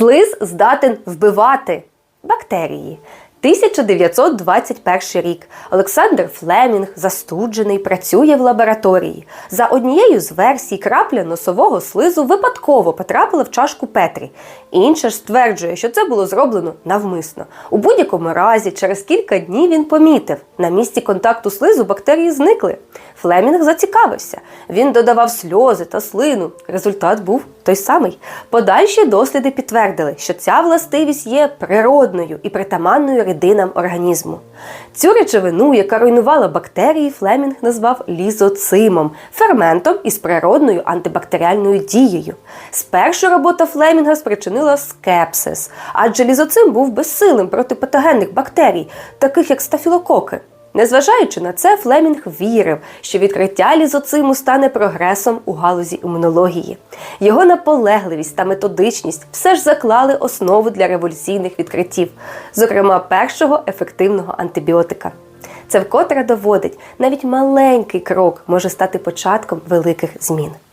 Слиз здатен вбивати бактерії. 1921 рік. Олександр Флемінг, застуджений, працює в лабораторії. За однією з версій, крапля носового слизу випадково потрапила в чашку Петрі. Інша ж стверджує, що це було зроблено навмисно. У будь-якому разі, через кілька днів він помітив, на місці контакту слизу бактерії зникли. Флемінг зацікавився. Він додавав сльози та слину. Результат був той самий. Подальші досліди підтвердили, що ця властивість є природною і притаманною рідинам організму. Цю речовину, яка руйнувала бактерії, Флемінг назвав лізоцимом, ферментом із природною антибактеріальною дією. Спершу робота Флемінга спричинила скепсис, адже лізоцим був безсилим проти патогенних бактерій, таких як стафілококи. Незважаючи на це, Флемінг вірив, що відкриття лізоциму стане прогресом у галузі імунології. Його наполегливість та методичність все ж заклали основу для революційних відкриттів, зокрема першого ефективного антибіотика. Це вкотре доводить, навіть маленький крок може стати початком великих змін.